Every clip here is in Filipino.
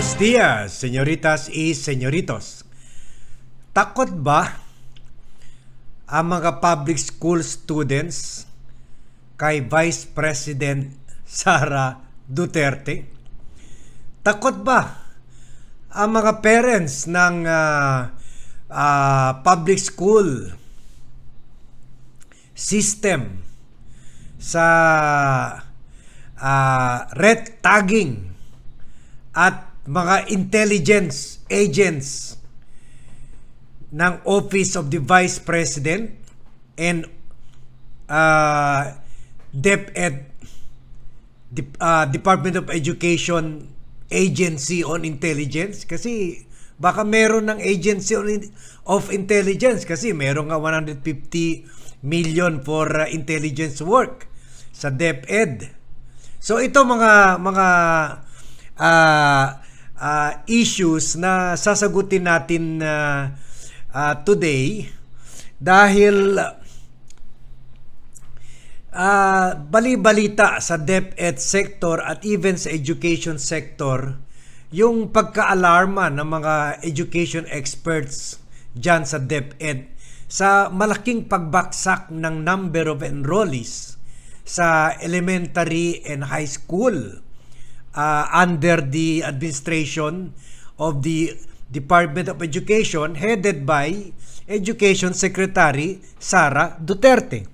Buenos dias, señoritas y señoritos. Takot ba ang mga public school students kay Vice President Sara Duterte? Takot ba ang mga parents ng ah, ah, public school system sa ah, red tagging at mga intelligence agents ng Office of the Vice President and uh, DepEd Dep- uh, Department of Education Agency on Intelligence kasi baka meron ng Agency on of Intelligence kasi meron nga 150 million for uh, intelligence work sa DepEd. So ito mga mga uh, issues na sasagutin natin uh, uh, today. Dahil uh, bali-balita sa DepEd sector at even sa education sector yung pagka-alarma ng mga education experts dyan sa DepEd sa malaking pagbaksak ng number of enrollees sa elementary and high school uh, under the administration of the Department of Education headed by Education Secretary Sara Duterte.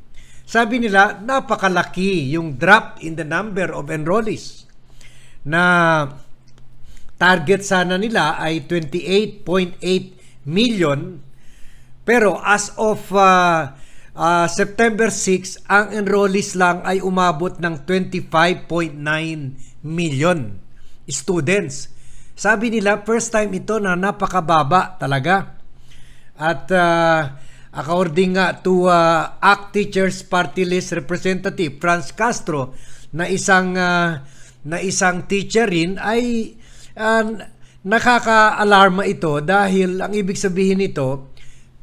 Sabi nila, napakalaki yung drop in the number of enrollees na target sana nila ay 28.8 million pero as of uh, uh, September 6 ang enrollees lang ay umabot ng 25.9 million students. Sabi nila first time ito na napakababa talaga. At uh, according nga to uh, ACT Teachers Party List Representative Franz Castro na isang uh, na isang teacher rin ay uh, nakaka-alarma ito dahil ang ibig sabihin nito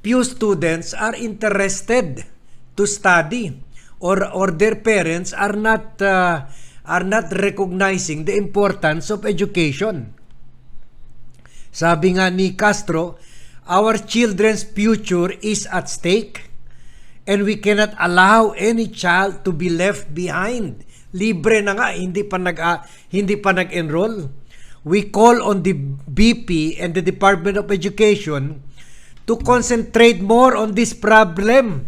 few students are interested to study or or their parents are not uh, are not recognizing the importance of education. Sabi nga ni Castro, our children's future is at stake and we cannot allow any child to be left behind. Libre na nga, hindi pa nag uh, hindi pa nag-enroll. We call on the BP and the Department of Education to concentrate more on this problem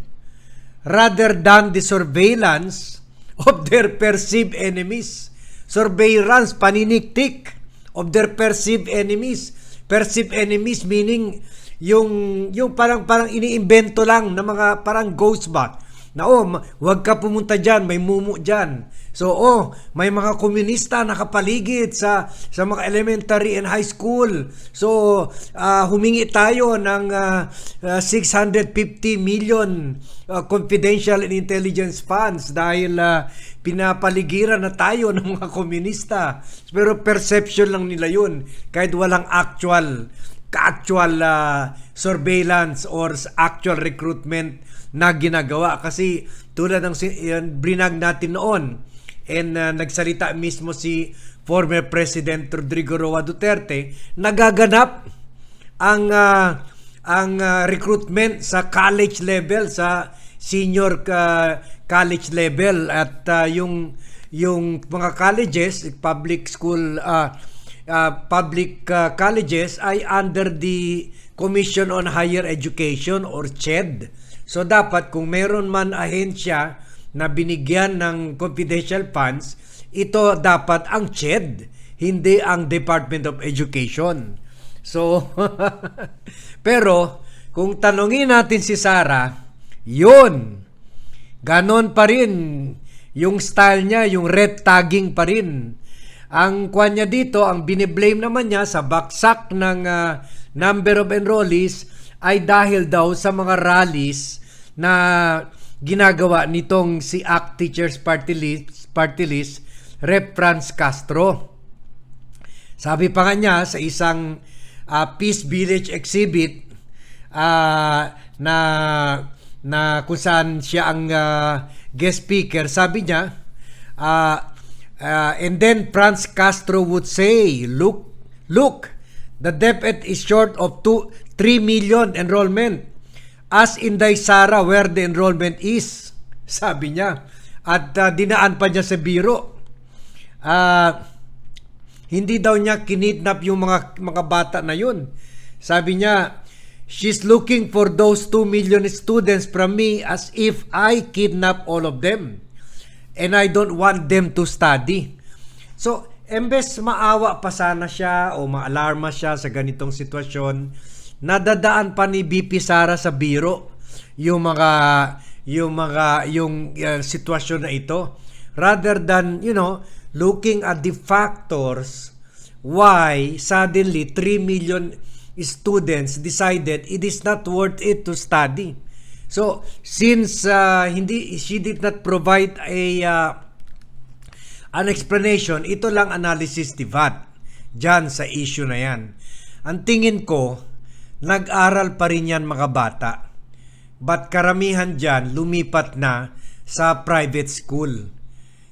rather than the surveillance of their perceived enemies. Surveillance, paniniktik of their perceived enemies. Perceived enemies meaning yung yung parang parang iniimbento lang na mga parang ghost ba na oh, wag ka pumunta diyan, may mumu diyan. So oh, may mga komunista nakapaligid sa sa mga elementary and high school. So uh, humingi tayo ng uh, uh, 650 million uh, confidential and intelligence funds dahil uh, pinapaligiran na tayo ng mga komunista. Pero perception lang nila 'yun kahit walang actual actual uh, surveillance or actual recruitment na ginagawa. Kasi tulad ng yan, brinag natin noon and uh, nagsalita mismo si former President Rodrigo Roa Duterte nagaganap ang uh, ang uh, recruitment sa college level sa senior uh, college level. At uh, yung yung mga colleges public school uh, uh, public uh, colleges ay under the Commission on Higher Education or CHED. So dapat kung meron man ahensya na binigyan ng confidential funds, ito dapat ang CHED, hindi ang Department of Education. So pero kung tanungin natin si Sara, yun. Ganon pa rin yung style niya, yung red tagging pa rin. Ang kwan niya dito, ang biniblame naman niya sa baksak ng uh, number of enrollees ay dahil daw sa mga rallies na ginagawa nitong si ACT Teachers Party List, Party List Rep. Franz Castro. Sabi pa nga niya sa isang uh, Peace Village exhibit uh, na na kung saan siya ang uh, guest speaker, sabi niya, uh, uh, and then Franz Castro would say, look Look, the DepEd is short of two, 3 million enrollment. As in Sara where the enrollment is. Sabi niya. At uh, dinaan pa niya sa biro. Ah, hindi daw niya kinidnap yung mga mga bata na yun. Sabi niya, she's looking for those 2 million students from me as if I kidnap all of them. And I don't want them to study. So, embes maawa pa sana siya o maalarma siya sa ganitong sitwasyon, nadadaan pa ni BP Sara sa biro yung mga yung mga yung uh, sitwasyon na ito rather than you know looking at the factors why suddenly 3 million students decided it is not worth it to study so since uh, hindi she did not provide a uh, an explanation ito lang analysis ni VAT dyan sa issue na yan. Ang tingin ko nag-aral pa rin yan mga bata. But karamihan dyan lumipat na sa private school.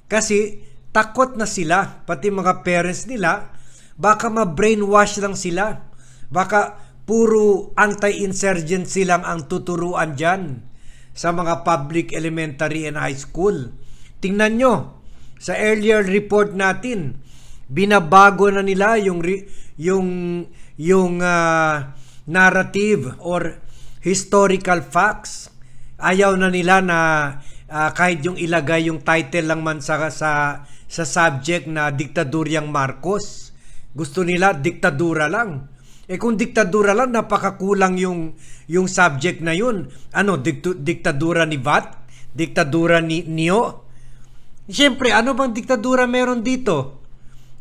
Kasi takot na sila, pati mga parents nila, baka ma-brainwash lang sila. Baka puro anti-insurgency lang ang tuturuan dyan sa mga public elementary and high school. Tingnan nyo, sa earlier report natin, binabago na nila yung yung yung ah, narrative or historical facts. Ayaw na nila na ah, kahit yung ilagay yung title lang man sa sa sa subject na diktaduryang Marcos. Gusto nila diktadura lang. Eh kung diktadura lang napakakulang yung yung subject na yun. Ano diktu- diktadura ni VAT? Diktadura ni Nio? Siyempre, ano bang diktadura meron dito?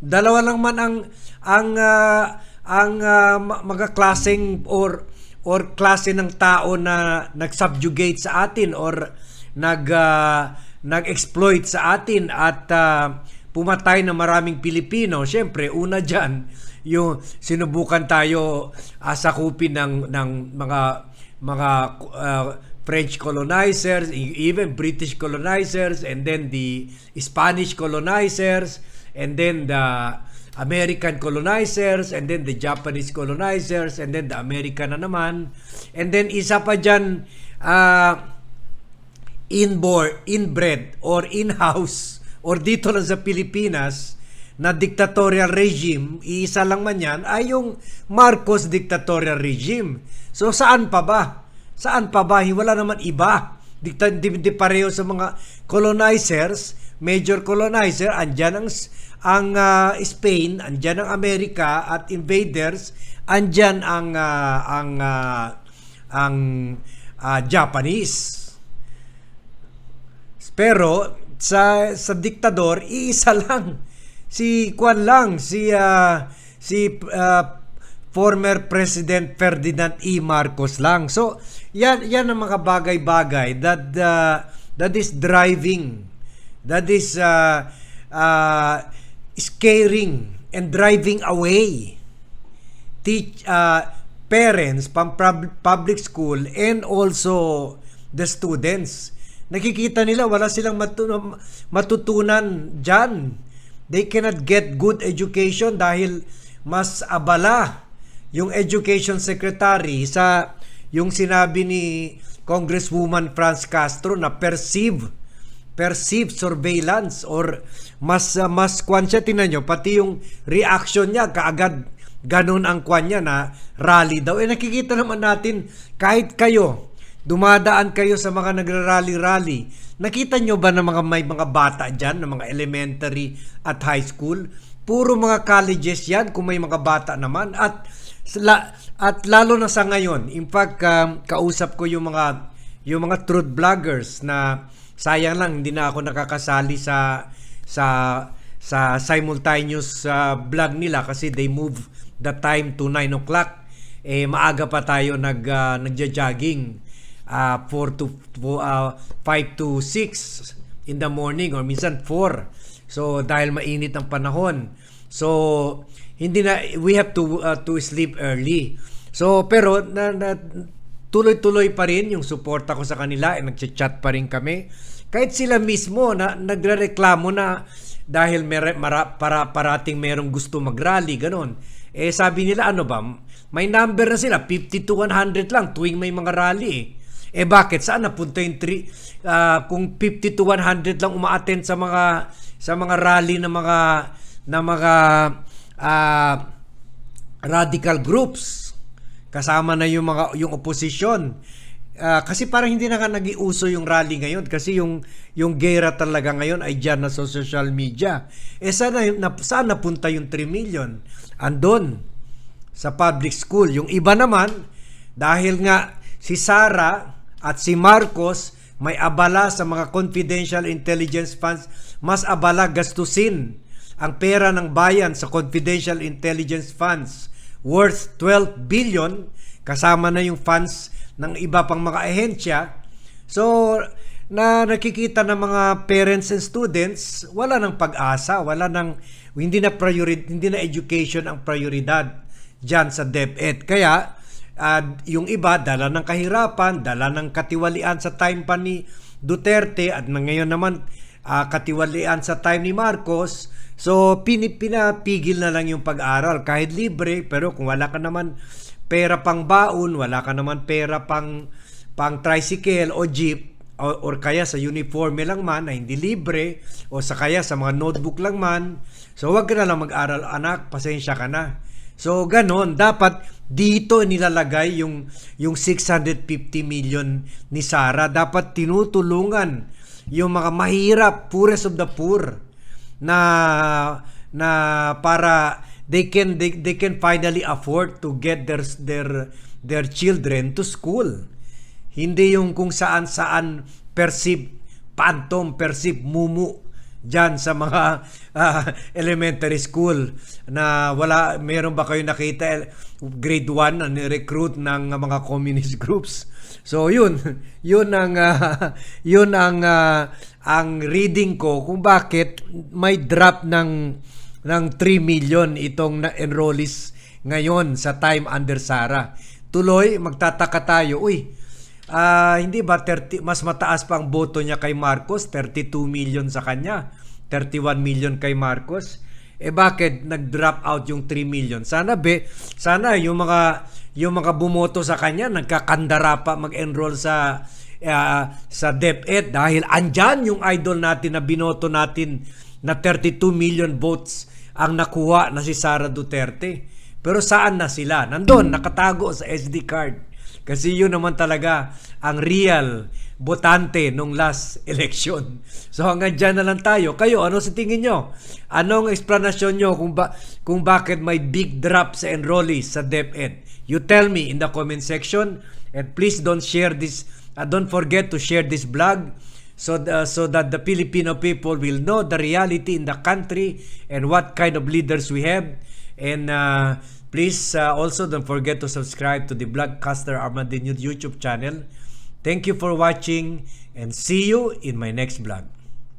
Dalawa lang man ang ang ah, ang ah, ma- mga klaseng or or klase ng tao na nag-subjugate sa atin or nag ah, nag-exploit sa atin at ah, pumatay ng maraming Pilipino. Siyempre, una diyan yung sinubukan tayo uh, sakupin ng ng mga mga ah, French colonizers, e- even British colonizers, and then the Spanish colonizers, and then the American colonizers, and then the Japanese colonizers, and then the American na naman. And then isa pa dyan, ah, inborn, inbred, or in-house, or dito lang sa Pilipinas, na dictatorial regime, iisa lang man yan, ay yung Marcos dictatorial regime. So saan pa ba? Saan pa ba? Wala naman iba. Dikta, di, di pareho sa mga colonizers, major colonizer, andyan ang, ang ah, Spain, andyan ang Amerika at invaders, andyan ang ah, ang ah, ang ah, Japanese. Pero sa sa diktador iisa lang si Kwan lang si ah, si ah, former President Ferdinand E. Marcos lang. So yan yan ang mga bagay-bagay that ah, that is driving that is ah, ah, scaring and driving away teach uh, parents from pub- public school and also the students. Nakikita nila wala silang matu- matutunan dyan. They cannot get good education dahil mas abala yung education secretary sa yung sinabi ni Congresswoman Franz Castro na perceive perceived surveillance or mas uh, mas kwan siya tingnan nyo pati yung reaction niya kaagad ganun ang kwan niya na rally daw. Eh nakikita naman natin kahit kayo dumadaan kayo sa mga nagrarally-rally nakita nyo ba na mga may mga bata dyan na mga elementary at high school? Puro mga colleges yan kung may mga bata naman. At at lalo na sa ngayon in fact um, kausap ko yung mga yung mga truth bloggers na sayang lang hindi na ako nakakasali sa sa sa simultaneous uh, vlog nila kasi they move the time to 9 o'clock. Eh maaga pa tayo nag uh, nagja-jogging uh, 4 to uh, 5 to 6 in the morning or minsan 4 so dahil mainit ang panahon. So hindi na we have to uh, to sleep early. So pero na, na tuloy-tuloy pa rin yung suporta ko sa kanila eh, nagchat pa rin kami. Kahit sila mismo na nagrereklamo na dahil mer- mara, para parating merong gusto magrally ganon Eh sabi nila ano ba, may number na sila, 50 to 100 lang tuwing may mga rally eh. Eh bakit saan napunta yung three, ah, kung 50 to 100 lang umaattend sa mga sa mga rally ng mga na mga ah, radical groups kasama na yung mga yung opposition Ah, kasi parang hindi na nga nag-iuso yung rally ngayon kasi yung yung gera talaga ngayon ay diyan na sa social media. Eh sana na, saan napunta yung 3 million? Andon sa public school. Yung iba naman dahil nga si Sara at si Marcos may abala sa mga confidential intelligence funds, mas abala gastusin ang pera ng bayan sa confidential intelligence funds worth 12 billion kasama na yung funds ng iba pang mga ahensya. So, na nakikita ng mga parents and students, wala ng pag-asa, wala ng hindi na priority, hindi na education ang prioridad diyan sa DepEd. Kaya ah, yung iba dala ng kahirapan, dala ng katiwalian sa time pa ni Duterte at ngayon naman ah, katiwalian sa time ni Marcos. So pini, pinapigil na lang yung pag-aral kahit libre pero kung wala ka naman pera pang baon, wala ka naman pera pang pang tricycle o jeep o, or kaya sa uniforme lang man na hindi libre o sa kaya sa mga notebook lang man. So wag ka na lang mag-aral anak, pasensya ka na. So ganon, dapat dito nilalagay yung yung 650 million ni Sara. Dapat tinutulungan yung mga mahirap, poorest of the poor na na para they can they, they can finally afford to get their their their children to school. Hindi yung kung saan-saan persip phantom persip mumu diyan sa mga ah, elementary school na wala meron ba kayo nakita eh, grade 1 na ni-recruit ng mga communist groups? So yun yun ang ah, yun ang ah, ang reading ko kung bakit may drop ng ng 3 million itong na enrollees ngayon sa time under Sara tuloy magtataka tayo uy Ah, hindi ba 30 mas mataas pa ang boto niya kay Marcos, 32 million sa kanya, 31 million kay Marcos. Eh bakit nag-drop out yung 3 million? Sana be, sana yung mga yung mga bumoto sa kanya nagkakandara pa mag-enroll sa ah, sa DepEd dahil andyan yung idol natin na binoto natin na 32 million votes ang nakuha na si Sara Duterte. Pero saan na sila? Nandun, nakatago sa SD card. Kasi yun naman talaga ang real botante nung last election. So hanggang dyan na lang tayo. Kayo, ano sa tingin nyo? Anong explanation nyo kung, ba, kung bakit may big drop sa enrollees sa DepEd? You tell me in the comment section and please don't share this, uh, don't forget to share this blog so the, so that the Filipino people will know the reality in the country and what kind of leaders we have. And uh, please uh, also don't forget to subscribe to the Blogcaster Armandino YouTube channel. Thank you for watching and see you in my next vlog.